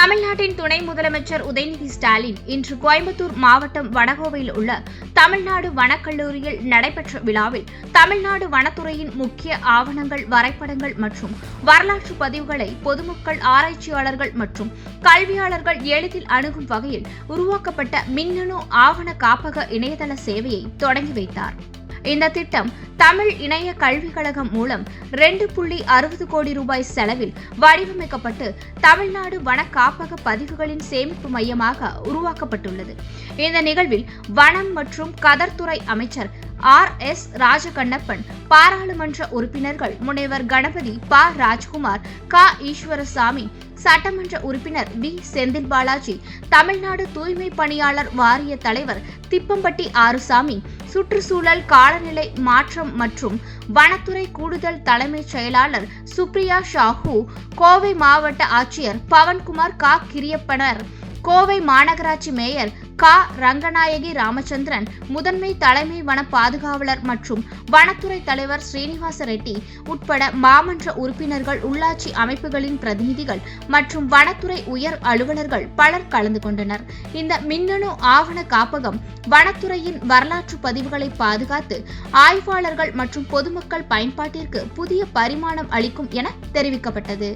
தமிழ்நாட்டின் துணை முதலமைச்சர் உதயநிதி ஸ்டாலின் இன்று கோயம்புத்தூர் மாவட்டம் வடகோவையில் உள்ள தமிழ்நாடு வனக்கல்லூரியில் நடைபெற்ற விழாவில் தமிழ்நாடு வனத்துறையின் முக்கிய ஆவணங்கள் வரைபடங்கள் மற்றும் வரலாற்று பதிவுகளை பொதுமக்கள் ஆராய்ச்சியாளர்கள் மற்றும் கல்வியாளர்கள் எளிதில் அணுகும் வகையில் உருவாக்கப்பட்ட மின்னணு ஆவண காப்பக இணையதள சேவையை தொடங்கி வைத்தார். இந்த திட்டம் தமிழ் இணைய கல்விக் கழகம் மூலம் ரெண்டு புள்ளி அறுபது கோடி ரூபாய் செலவில் வடிவமைக்கப்பட்டு தமிழ்நாடு வன காப்பக பதிவுகளின் சேமிப்பு மையமாக உருவாக்கப்பட்டுள்ளது. இந்த நிகழ்வில் வனம் மற்றும் கதர்துறை அமைச்சர் ஆர் எஸ் ராஜகண்ணப்பன். பாராளுமன்ற உறுப்பினர்கள் முனைவர் கணபதி ப. ராஜ்குமார் க. ஈஸ்வரசாமி சட்டமன்ற உறுப்பினர் வி. செந்தில் பாலாஜி தமிழ்நாடு தூய்மை பணியாளர் வாரிய தலைவர் திப்பம்பட்டி ஆறுசாமி சுற்றுச்சூழல் காலநிலை மாற்றம் மற்றும் வனத்துறை கூடுதல் தலைமைச் செயலாளர் சுப்ரியா ஷாஹூ கோவை மாவட்ட ஆட்சியர் பவன்குமார் கா. கிரியப்பனர் கோவை மாநகராட்சி மேயர் கா. ரங்கநாயகி ராமச்சந்திரன் முதன்மை தலைமை வன பாதுகாவலர் மற்றும் வனத்துறை தலைவர் ஸ்ரீனிவாச ரெட்டி உட்பட மாமன்ற உறுப்பினர்கள் உள்ளாட்சி அமைப்புகளின் பிரதிநிதிகள் மற்றும் வனத்துறை உயர் அலுவலர்கள் பலர் கலந்து கொண்டனர். இந்த மின்னணு ஆவண காப்பகம் வனத்துறையின் வரலாற்று பதிவுகளை பாதுகாத்து ஆய்வாளர்கள் மற்றும் பொதுமக்கள் பயன்பாட்டிற்கு புதிய பரிமாணம் அளிக்கும் என தெரிவிக்கப்பட்டது.